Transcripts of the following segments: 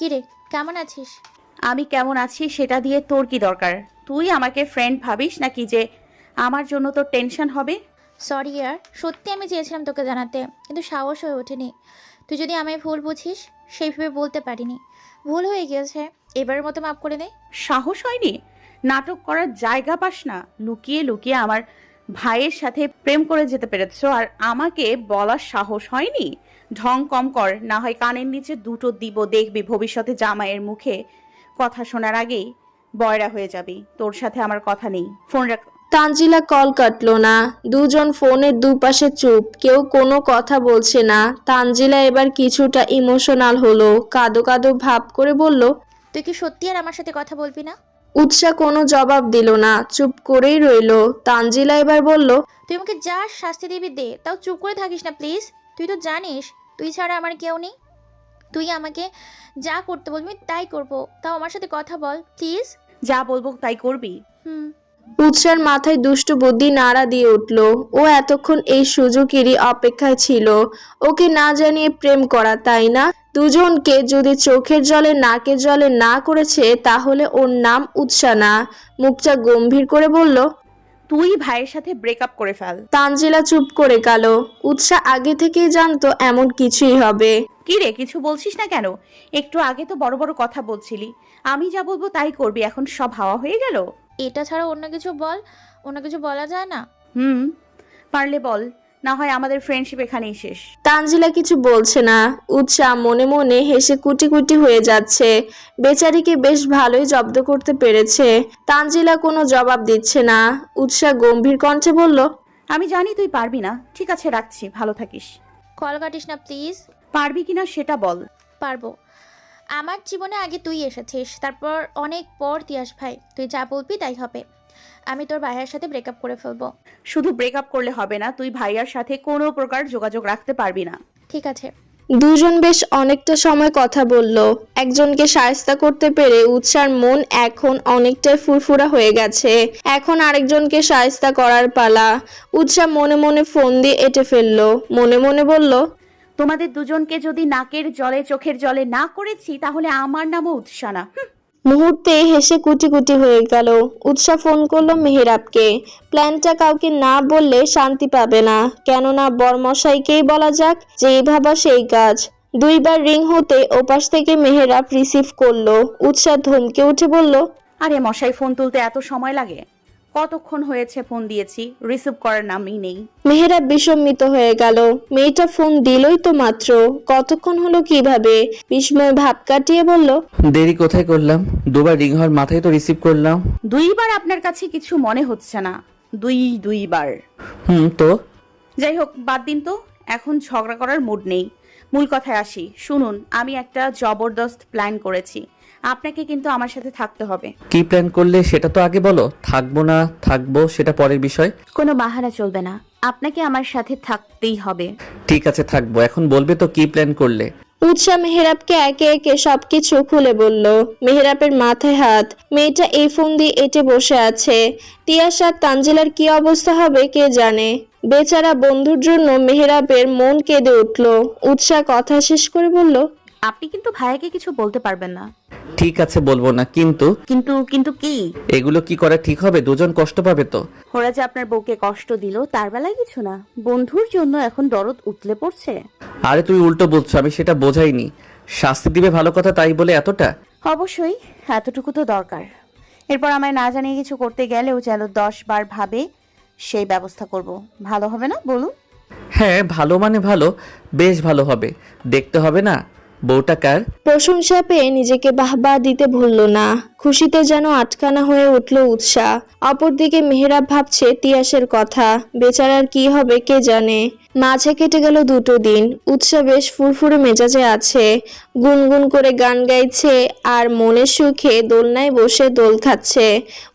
কিরে কেমন আছিস? আমি কেমন আছি সেটা দিয়ে তোর কি দরকার? তুই আমাকে ফ্রেন্ড ভাবিস নাকি যে আমার জন্য তোর টেনশন হবে? সরি ইয়ার সত্যি আমি চেয়েছিলাম তোকে জানাতে কিন্তু সাহস হয়ে ওঠেনি। তুই যদি আমায় ভুল বুঝিস সেইভাবে বলতে পারিনি। ভুল হয়ে গিয়েছে এবারের মতো মাফ করে দে। সাহস হয়নি? নাটক করার জায়গা পাস না। লুকিয়ে লুকিয়ে আমার ভাইয়ের সাথে প্রেম করে যেতে পেরেছ আর আমাকে বলার সাহস হয়নি? ঢং কম কর না হয় কানের নিচে দুটো দিব দেখবি ভবিষ্যতে জামাইয়ের মুখে। কথা শোনার আগেই বয়রা হয়ে যাবি তোর সাথে আমার কথা নেই। ফোন রাখ তানজিলা কল কাটলো না। দুজন ফোনের দুপাশে চুপ কেউ কোনো কথা বলছে না। তানজিলা এবার কিছুটা ইমোশনাল হলো কাদো কাদো ভাব করে বলল তুই কি সত্যি আর আমার সাথে কথা বলবি না? উৎসা কোনো জবাব দিল না চুপ করেই রইল। তানজিলা এবার বলল তুই আমাকে যা শাস্তি দিবি দে তাও চুপ করে থাকিস না প্লিজ। তুই তো জানিস তুই ছাড়া আমার কেউ নেই। তুই আমাকে যা করতে বলবি তাই করব। তাও আমার সাথে কথা বল প্লিজ। যা বলব তাই করবি? হুম। উৎসার মাথায় দুষ্টু বুদ্ধি নাড়া দিয়ে উঠল। ও এতক্ষণ এই সুযোগেরই অপেক্ষায় ছিল। ওকে না জানিয়ে প্রেম করা তাই না? দুজনকে যদি চোখের জলে নাকের জলে না করেছে তাহলে ওর নাম উৎসা না মুখটা গম্ভীর করে বলল তুই ভাইয়ের সাথে ব্রেকআপ করে ফেল। তানজিলা চুপ করে গেল। উৎসা আগে থেকেই জানতো এমন কিছুই হবে। কি রে কিছু বলছিস না কেন? একটু আগে তো বড় বড় কথা বলছিলি। আমি যা বলব তাই করবি এখন সব হাওয়া হয়ে গেল? এটা ছাড়া অন্য কিছু বল? অন্য কিছু বলা যায় না? হুম পারলে বল না হয় আমাদের ফ্রেন্ডশিপ এখানেই শেষ। তানজিলা কিছু বলছে না। উৎসাহ মনে মনে হেসে কুটি কুটি হয়ে যাচ্ছে। বেচারিকে বেশ ভালোই জব্দ করতে পেরেছে। তানজিলা কোনো জবাব দিচ্ছে না। উৎসাহ গম্ভীর কণ্ঠে বলল আমি জানি তুই পারবি না। ঠিক আছে রাখছি। ভালো থাকিস। কল কাটিস না প্লিজ পারবি কিনা সেটা বল। পারব। আমার জীবনে আগে তুই এসেছিস তারপর অনেক পর তিয়াস ভাই তুই যা বলবি তাই হবে। আমি তোর ভাইয়ের সাথে ব্রেকআপ করে ফেলব। শুধু ব্রেকআপ করলে হবে না তুই ভাইয়ার সাথে কোনো প্রকার যোগাযোগ রাখতে পারবি না। ঠিক আছে। দুজন বেশ অনেকটা সময় কথা বলল। একজনকে সায়স্তা করতে পেরে উৎসার মন এখন অনেকটাই ফুরফুরা হয়ে গেছে। এখন আরেকজনকে সায়স্তা করার পালা। উৎসা মনে মনে ফোন দিয়ে এঁটে ফেলল। মনে মনে বলল তোমাদের দুজনকে যদি নাকের জলে চোখের জলে না করেছি তাহলে আমার নামও উৎসানা। মুহূর্তে হেসে কুটি কুটি হয়ে গেল। উৎসা ফোন করল মেহেরাবকে। প্ল্যানটা কাউকে না বললে শান্তি পাবে না। কেননা বরমশাইকেই বলা যাক যেই ভাবা সেই কাজ। দুইবার রিং হতে ওপাশ থেকে মেহেরাব রিসিভ করল। উৎসা ধমকে উঠে বলল আরে মশাই ফোন তুলতে এত সময় লাগে। কতক্ষণ হয়েছে ফোন দিয়েছি? রিসিভ করার নামই নেই। মেহেরাব বিসম্মিত হয়ে গেল। মেয়েটা ফোন দিলই তো মাত্র। কতক্ষণ হলো কীভাবে? বিস্ময় ভাব কাটিয়ে বলল দেরি কোথায় করলাম? দুবার রিং হওয়ার মাথায় তো রিসিভ করলাম। দুইবার আপনার কাছে কিছু মনে হচ্ছে না। দুই দুইবার। হুম তো? যাই হোক বাদ দিন তো। এখন ঝগড়া করার মুড নেই। মূল কথায় আসি। শুনুন আমি একটা জবরদস্ত প্ল্যান করেছি। আপনাকে কিন্তু আমার সাথে থাকতে হবে। কি প্ল্যান করলে সেটা তো আগে বলো। থাকব না থাকব সেটা পরের বিষয়। কোনো বাহানা চলবে না। আপনাকে আমার সাথে থাকতেই হবে। ঠিক আছে থাকব। এখন বলবে তো কি প্ল্যান করলে? উৎসা মেহরাবকে একে একে সবকিছু খুলে বলল, মেহরাবের মাথায় হাত, মেয়েটা এই ফোন দিয়ে এটে বসে আছে। তিয়াস তাঞ্জেলার তানজিলার কি অবস্থা হবে কে জানে? বেচারা বন্ধুর জন্য মেহরাবের মন কেঁদে উঠল। উৎসা কথা শেষ করে বলল আপনি কিন্তু ভাইয়াকে কিছু বলতে পারবেন না। ঠিক আছে বলব না কিন্তু? কিন্তু কিন্তু কি? এগুলো কি করা ঠিক হবে? দুজন কষ্ট পাবে তো। ওরা যে আপনার বউকে কষ্ট দিল তার বেলায় কিছু না। বন্ধুর জন্য এখন দরদ উতলে পড়ছে। আরে তুই উল্টো বলছো আমি সেটা বোঝাইনি। শাস্তি দিবে ভালো কথা তাই বলে এতটা? অবশ্যই এতটুকু তো দরকার। এরপর আমায় না জানিয়ে কিছু করতে গেলেও যেন দশ বার ভাবে সেই ব্যবস্থা করব। ভালো হবে না বলুন? হ্যাঁ ভালো মানে ভালো বেশ ভালো হবে। দেখতে হবে না? বউটা কার? প্রশংসা পেয়ে নিজেকে বাহবা দিতে ভুলল না। খুশিতে যেন আটকানা হয়ে উঠল উৎসাহ অপরদিকে মেহেরাব ভাবছে তিয়াসের কথা। বেচারার কি হবে কে জানে? মাঝে কেটে গেল দুটো দিন। উৎসাহ বেশ ফুরফুরে মেজাজে আছে। গুনগুন করে গান গাইছে আর মনের সুখে দোলনায় বসে দোল খাচ্ছে।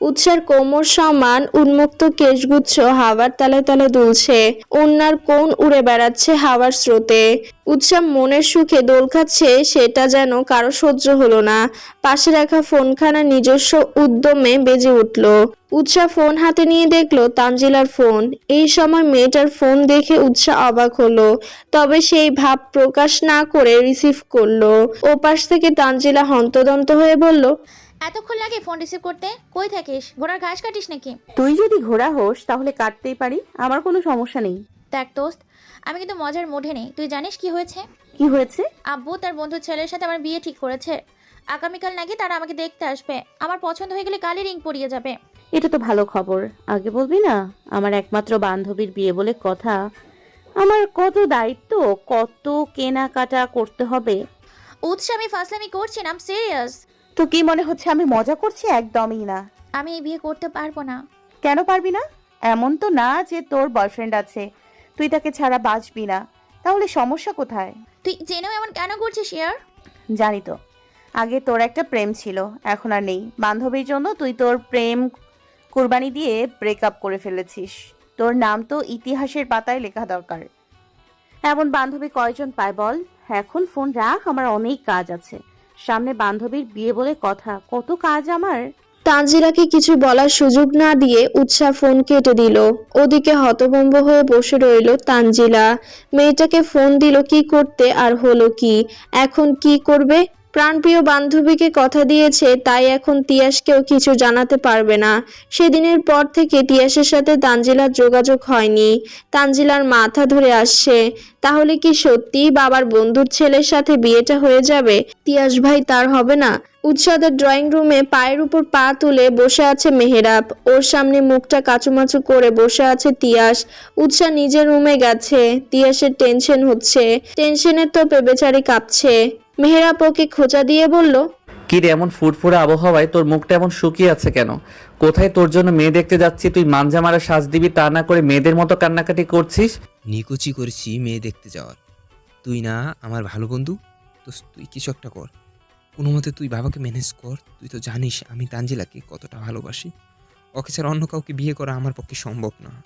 উৎসার কোমর সমান উন্মুক্ত কেশগুচ্ছ হাওয়ার তালে তালে দুলছে। অন্যার কোন উড়ে বেড়াচ্ছে হাওয়ার স্রোতে। উৎসাহ মনের সুখে দোল খাচ্ছে সেটা যেন কারও সহ্য হলো না। পাশে রাখা ফোনখানা নিজস্ব উদ্যমে বেজে উঠল। উৎসাহ ফোন হাতে নিয়ে দেখল তানজিলার ফোন। এই সময় মেয়েটার ফোন দেখে উৎসাহ অবাক হলো তবে সেই ভাব প্রকাশ না করে রিসিভ করল। ওপাশ থেকে তানজিলা হন্তদন্ত হয়ে বলল এতক্ষণ লাগে ফোন রিসিভ করতে? কই থাকিস? ঘোড়ার ঘাস কাটিস নাকি? তুই যদি ঘোড়া হোস তাহলে কাটতেই পারি। আমার কোনো সমস্যা নেই। দেখ দোস্ত আমি কিন্তু মজার মোঢে নেই। তুই জানিস কি হয়েছে? কি হয়েছে? আব্বু তার বন্ধুর ছেলের সাথে আমার বিয়ে ঠিক করেছে। আগামীকাল নাকি তারা আমাকে দেখতে আসবে। আমার পছন্দ হয়ে গেলে কালই রিং পরিয়ে যাবে। এটা তো ভালো খবর। আগে বলবি না আমার একমাত্র বান্ধবীর বিয়ে বলে কথা। আমার কত দায়িত্ব কত কেনাকাটা করতে হবে। উৎস আমি ফাসলামি করছি না সিরিয়াস তো কি মনে হচ্ছে আমি মজা করছি? একদমই না। আমি এই বিয়ে করতে পারব না। কেন পারবি না? এমন তো না যে তোর বয়ফ্রেন্ড আছে। তুই তাকে ছাড়া বাঁচবি না। তাহলে সমস্যা কোথায়? তুই জেনেও এমন কেন করছিস ইয়ার জানি তো। আগে তোর একটা প্রেম ছিল এখন আর নেই। বান্ধবীর জন্য তুই তোর প্রেম কুরবানি দিয়ে ব্রেকআপ করে ফেলেছিস। তোর নাম তো ইতিহাসের পাতায় লেখা দরকার। এমন বান্ধবী কয়জন পায় বল? এখন ফোন রাখ, আমার অনেক কাজ আছে। সামনে বান্ধবীর বিয়ে বলে কথা, কত কাজ আমার? তানজিলাকে কিছু বলার সুযোগ না দিয়ে উৎসাহ ফোন কেটে দিল। ওদিকে হতভম্ব হয়ে বসে রইল তানজিলা মেয়েটাকে ফোন দিল কি করতে আর হলো কি, এখন কি করবে? প্রাণপ্রিয় বান্ধবীকে কথা দিয়েছে, তাই এখন তিয়াসকেও কিছু জানাতে পারবে না। সেদিনের পর থেকে তিয়াসের সাথে তানজিলার যোগাযোগ হয়নি। তানজিলার মাথা ধরে আসছে, তাহলে কি সত্যিই বাবার বন্ধুর ছেলের সাথে বিয়েটা হয়ে যাবে? তিয়াস ভাই, তার হবে না? উৎসাদের ড্রয়িং রুমে পায়ের উপর পা তুলে বসে আছে মেহেরাব। ওর সামনে মুখটা কাচুমাচু করে বসে আছে তিয়াস। উৎসা নিজের রুমে গেছে। তিয়াসের টেনশন হচ্ছে। টেনশনের তোপে বেচারি কাঁপছে। মেহেরাব ওকে খোঁচা দিয়ে বলল কি রে এমন ফুরফুরে আবহাওয়ায় তোর মুখটা এমন শুকিয়ে আছে কেন? কোথায় তোর জন্য মেয়ে দেখতে যাচ্ছি? তুই মাঞ্জা মারা সাজ দিবি তা না করে মেয়েদের মতো কান্নাকাটি করছিস? নিকুচি করছি মেয়ে দেখতে যাওয়ার। তুই না আমার ভালো বন্ধু? তো তুই কিছু একটা কর। কোনো মতে তুই বাবাকে ম্যানেজ কর। তুই তো জানিস আমি তানজিলাকে কতটা ভালোবাসি। ওকে ছাড়া অন্য কাউকে বিয়ে করা আমার পক্ষে সম্ভব না।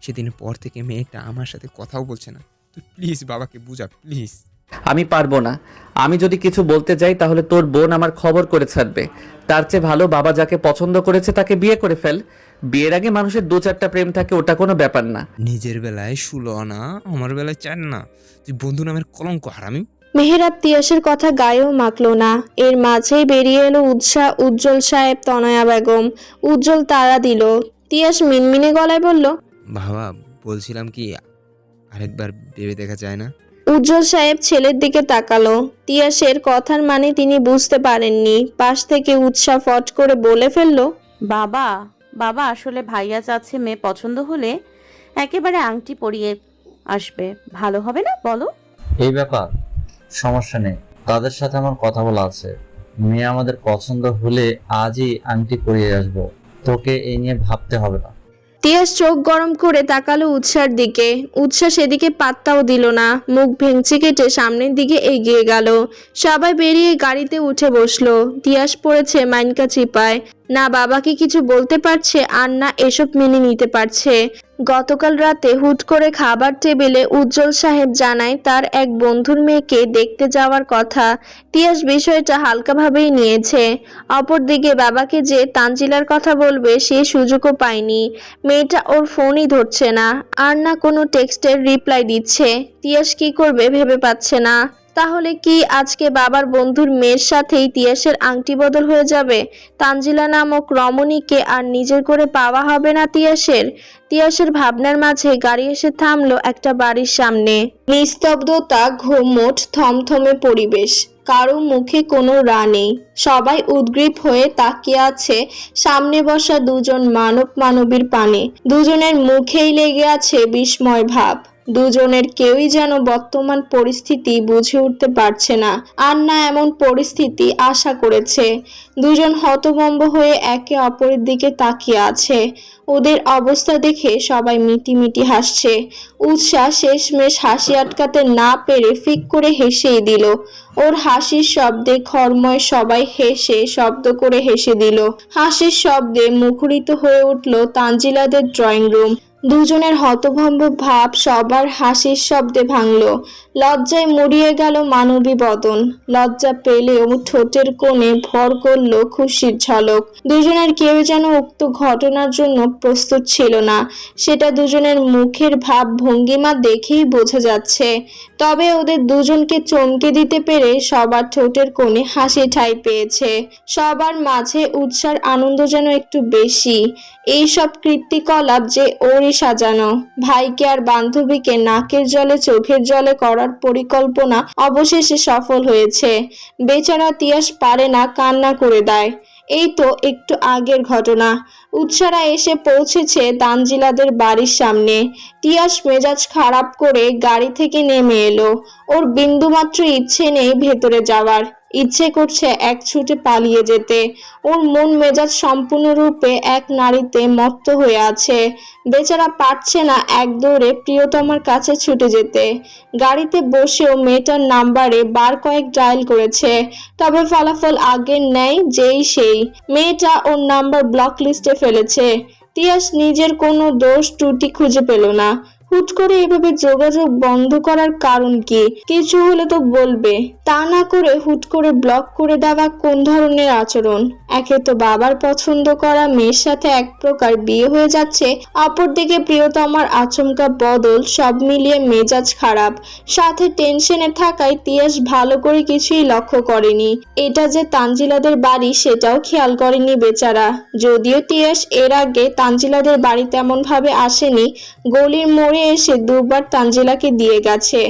সেদিনের পর থেকে মেয়েটা আমার সাথে কথাও বলছে না। তুই প্লিজ বাবাকে বুঝা প্লিজ আমি পারব না। আমি যদি কিছু বলতে যাই তাহলে তোর বোন আমার খবর করে ছাড়বে। তার চেয়ে ভালো বাবা যাকে পছন্দ করেছে তাকে বিয়ে করে ফেল। বিয়ের আগে মানুষের দু চারটা প্রেম থাকে ওটা কোনো ব্যাপার না। নিজের বেলায় ষোলো আনা আমার বেলায় চার না। তুই বন্ধু নামের কলঙ্ক হারামি। মেহেরাব তিয়াসের কথা গায়েও মাখলো না। এর মাঝেই বেরিয়ে এলো উৎসাহ উজ্জ্বল সাহেব তনয়া বেগম। উজ্জ্বল তারা দিল। তিয়াস মিনমিনে গলায় বলল বাবা বলছিলাম কি আরেকবার ভেবে দেখা যায় না? উজ্জ্বল সাহেব ছেলের দিকে তাকালো। তিয়াসের কথার মানে তিনি বুঝতে পারেননি। পাশ থেকে উৎসাহ ফট করে বলে ফেলল বাবা বাবা আসলে ভাইয়া চাচ্ছে মেয়ে পছন্দ হলে একেবারে আংটি পরিয়ে আসবে। ভালো হবে না বলো? এই ব্যাপার সমস্যা নেই। তাদের সাথে আমার কথা বলা আছে। মেয়ে আমাদের পছন্দ হলে আজই আংটি পরিয়ে আসব। তোকে এই নিয়ে ভাবতে হবে না। তিয়াস চোখ গরম করে তাকালো উৎসার দিকে। উৎসা সেদিকে পাত্তাও দিল না। মুখ ভেঙচি কেটে সামনের দিকে এগিয়ে গেল। সবাই বেরিয়ে গাড়িতে উঠে বসল। তিয়াস পড়েছে মাইনকা চিপায়। না বাবাকে কিছু বলতে পারছে, আর না এসব মেনে নিতে পারছে। গতকাল রাতে হুট করে খাবার টেবিলে উজ্জ্বল সাহেব জানায় তার এক বন্ধুর মেয়েকে দেখতে যাওয়ার কথা। তিয়াস বিষয়টা হালকাভাবেই নিয়েছে। অপরদিকে বাবাকে যে তানজিলার কথা বলবে, সে সুযোগও পায়নি। মেয়েটা ওর ফোনই ধরছে না, আর না কোনো টেক্সটের রিপ্লাই দিচ্ছে। তিয়াস কি করবে ভেবে পাচ্ছে না। তাহলে কি আজকে বাবার বন্ধুর মেয়ের সাথেই তিয়াসের আংটি বদল হয়ে যাবে? তানজিলা নামক রমণীকে আর নিজের করে পাওয়া হবে না তিয়াসের? তিয়াসের ভাবনার মাঝে গাড়ি এসে থামলো একটা বাড়ির সামনে। নিস্তব্ধতা, ঘুমট, থমথমে পরিবেশ। কারও মুখে কোনো রা নেই। সবাই উদ্গ্রীব হয়ে তাকিয়ে আছে সামনে বসা দুজন মানব মানবীর পানে। দুজনের মুখেই লেগে আছে বিস্ময় ভাব। দুজনের কেউই যেন বর্তমান পরিস্থিতি বুঝে উঠতে পারছে না। আর না এমন পরিস্থিতি আশা করেছে। দুজন হতভম্ব হয়ে একে অপরের দিকে তাকিয়ে আছে। ওদের অবস্থা দেখে সবাই মিটিমিটি হাসছে। উৎসাহ শেষমেশ হাসি আটকাতে না পেরে ফিক করে হেসেই দিল। ওর হাসির শব্দে ঘরময় সবাই হেসে শব্দ করে হেসে দিল। হাসির শব্দে মুখরিত হয়ে উঠল তাঞ্জিলাদের ড্রয়িং রুম। দুজনের হতভম্ব ভাব সবার হাসির শব্দে ভাঙল। লজ্জায় মুড়িয়ে গেল মানবী বদন লজ্জা পেলেও ঠোঁটের কোণে ভর করল খুশির ঝলক। দুজনের কেউ যেন উক্ত ঘটনার জন্য প্রস্তুত ছিল না। সেটা দুজনের মুখের ভাব ভঙ্গিমা দেখেই বোঝা যাচ্ছে। তবে ওদের দুজনকে চমকে দিতে পেরে সবার ঠোঁটের কোণে হাসি ঠাই পেয়েছে। সবার মাঝে উৎসার আনন্দ যেন একটু বেশি। এইসব কৃত্তিকলাপ যে ওরই সাজানো। ভাইকে আর বান্ধবীকে নাকের জলে, চোখের জলে করার পরিকল্পনা অবশেষে সফল হয়েছে। বেচারা তিয়াস পারে না, কান্না করে দেয়। এই তো একটু আগের ঘটনা। উৎসারা এসে পৌঁছেছে তানজিলাদের বাড়ির সামনে। তিয়াস মেজাজ খারাপ করে গাড়ি থেকে নেমে এলো। ওর বিন্দুমাত্র ইচ্ছে নেই ভেতরে যাওয়ার। ইচ্ছে করছে এক ছুটে পালিয়ে যেতে। ওর মন মেজাজ সম্পূর্ণরূপে এক নারীতে মত্ত হয়ে আছে। বেচারা পারছে না এক দৌড়ে প্রিয়তমার কাছে ছুটে যেতে। গাড়িতে বসেও মেয়েটার নাম্বারে বার কয়েক ডায়াল করেছে। তবে ফলাফল আগের নেয় যেই সেই। মেয়েটা ওর নাম্বার ব্লক লিস্টে ফেলেছে। তিয়াস নিজের কোনো দোষ ত্রুটি খুঁজে পেল না। হুট করে এভাবে যোগাযোগ বন্ধ করার কারণ কি? কিছু হলে তো বলবে। তা না করে হুট করে ব্লক করে দেওয়া কোন ধরনের আচরণ? একে তো বাবার পছন্দ করা মেয়ের সাথে এক প্রকার বিয়ে হয়ে যাচ্ছে, অপরদিকে প্রিয়তমার আচমকা বদল সব মিলিয়ে মেজাজ খারাপ। সাথে টেনশনে থাকায় তিয়াস ভালো করে কিছুই লক্ষ্য করেনি। এটা যে তানজিলাদের বাড়ি সেটাও খেয়াল করেনি বেচারা। যদিও তিয়াস এর আগে তানজিলাদের বাড়ি তেমন ভাবে আসেনি, গলির মোড়ে এসে দুবার তানজিলাকে দিয়ে গেছে।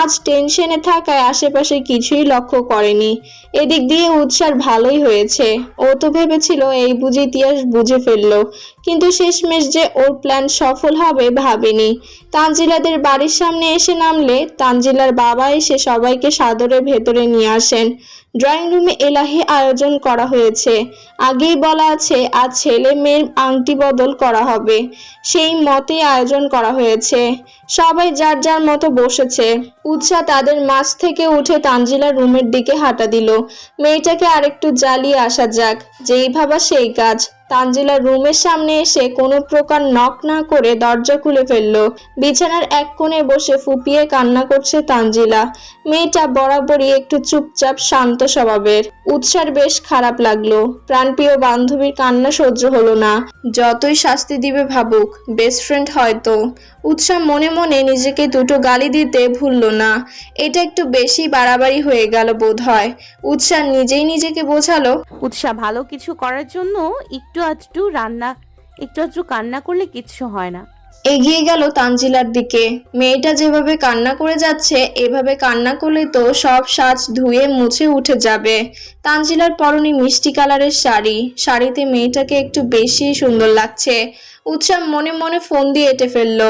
আজ টেনশনে থাকায় আশেপাশে কিছুই লক্ষ্য করেনি। এদিক দিয়ে উৎসার ভালোই হয়েছে। ও তো ভেবেছিল এই বুঝে ইতিহাস বুঝে ফেলল। কিন্তু শেষমেশ যে ওর প্ল্যান সফল হবে ভাবেনি। তানজিলাদের বাড়ির সামনে এসে নামলে তানজিলার বাবা এসে সবাইকে সাদরে ভেতরে নিয়ে আসেন। ড্রয়িং রুমে এলাহি আয়োজন করা হয়েছে। আগেই বলা আছে, আজ ছেলে মেয়ের আংটি বদল করা হবে। সেই মতে আয়োজন করা হয়েছে। সবাই যার যার মতো বসেছে। উৎসাহ তাদের মাঝ থেকে উঠে তানজিলার রুমের দিকে হাঁটা দিল। মেয়েটাকে আরেকটু জ্বালিয়ে আসা যাক। যেই ভাবা সেই কাজ। তানজিলার রুমের সামনে এসে কোনো প্রকার নক না করে দরজা খুলে ফেলল। বিছানার এক কোণে বসে ফুপিয়ে কান্না করছে তানজিলা। মেয়েটা বরাবরই একটু চুপচাপ শান্ত স্বভাবের। উৎসার বেশ খারাপ লাগল। প্রাণপ্রিয় বান্ধবীর কান্না সহ্য হলো না। যতই শাস্তি দিবে ভাবুক বেস্ট ফ্রেন্ড হয়তো। উৎসাহ মনে মনে নিজেকে দুটো গালি দিতে ভুলল না। এটা একটু বেশি বাড়াবাড়ি হয়ে গেল বোধ হয় উৎসাহ নিজেই নিজেকে বোঝালো। উৎসাহ ভালো কিছু করার জন্য একটু আধটু রান্না একটু আধটু কান্না করলে কিচ্ছু হয় না। এগিয়ে গেল তানজিলার দিকে। মেয়েটা যেভাবে কান্না করে যাচ্ছে এভাবে কান্না করলে তো সব সাজ ধুয়ে মুছে উঠে যাবে। তানজিলার পরনে মিষ্টি কালারের শাড়ি। শাড়িতে মেয়েটাকে একটু বেশি সুন্দর লাগছে। উৎসাহ মনে মনে ফোন দিয়ে এঁটে ফেলল।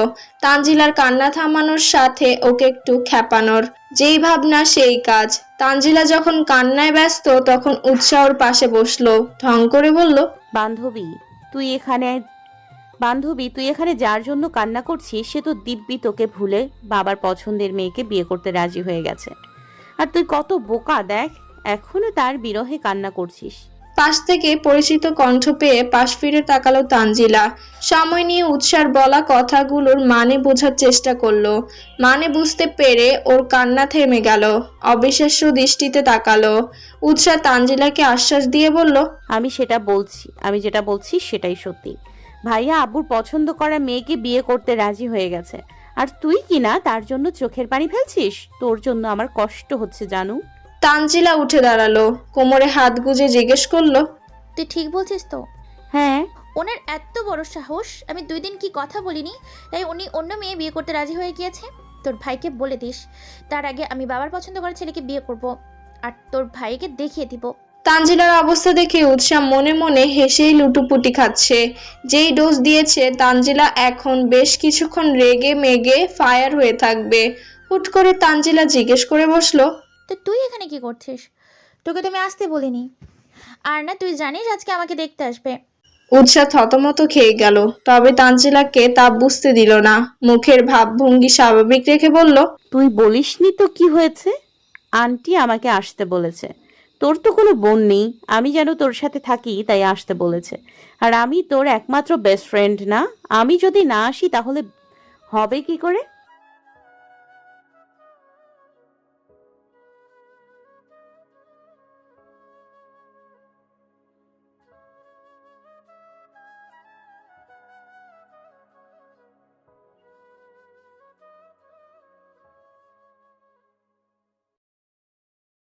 তানজিলার কান্না থামানোর সাথে ওকে একটু খ্যাপানোর। যেই ভাবনা, সেই কাজ। তানজিলা যখন কান্নায় ব্যস্ত, তখন উৎসাহ ওর পাশে বসল। ঢং করে বলল, বান্ধবী, তুই এখানে বান্ধবী, তুই এখানে যার জন্য কান্না করছিস, সে তো দিব্যি তোকে ভুলে বাবার পছন্দের মেয়েকে বিয়ে করতে রাজি হয়ে গেছে। আর তুই কত বোকা, দেখ, এখনও তার বিরহে কান্না করছিস। পাশ থেকে পরিচিত কণ্ঠ পেয়ে পাশ ফিরে তাকালো তানজিলা। সময় নিয়ে উৎসার বলা কথাগুলোর মানে বোঝার চেষ্টা করল। মানে বুঝতে পেরে ওর কান্না থেমে গেল। অবিশ্বাস্য দৃষ্টিতে তাকালো। উৎসাহ তানজিলাকে আশ্বাস দিয়ে বলল, আমি সেটা বলছি, আমি যেটা বলছি সেটাই সত্যি। ভাইয়া আব্বুর পছন্দ করা মেয়েকে বিয়ে করতে রাজি হয়ে গেছে। আর তুই কিনা তার জন্য চোখের পানি ফেলছিস? তোর জন্য আমার কষ্ট হচ্ছে, জানু। তানজিলা উঠে দাঁড়াল। কোমরে হাত গুজে জিজ্ঞেস করল তুই ঠিক বলছিস তো? হ্যাঁ। ওনার এত বড় সাহস আমি দুই দিন কি কথা বলিনি তাই উনি অন্য মেয়ে বিয়ে করতে রাজি হয়ে গিয়েছে। তোর ভাইকে বলে দিস তার আগে আমি বাবার পছন্দ করা ছেলেকে বিয়ে করব আর তোর ভাইকে দেখিয়ে দিব। তানজিলার অবস্থা দেখে উৎসাহ মনে মনে হেসেই লুটুপুটি খাচ্ছে। যেই ডোজ দিয়েছে তানজিলা এখন বেশ কিছুক্ষণ রেগে মেগে ফায়ার হয়ে থাকবে। হুট করে তানজিলা জিজ্ঞেস করে বসল তো তুই এখানে কি করছিস? তোকে তো আমি আসতে বলিনি। আর না তুই জানিস আজকে আমাকে দেখতে আসবে। উৎসাহ থতমত খেয়ে গেল তবে তানজিলাকে তা বুঝতে দিল না। মুখের ভাবভঙ্গি স্বাভাবিক রেখে বলল তুই বলিসনি তো কি হয়েছে? আন্টি আমাকে আসতে বলেছে। তোর তো কোনো বোন নেই আমি যেন তোর সাথে থাকি তাই আসতে বলেছে। আর আমি তোর একমাত্র বেস্ট ফ্রেন্ড না। আমি যদি না আসি তাহলে হবে কি করে?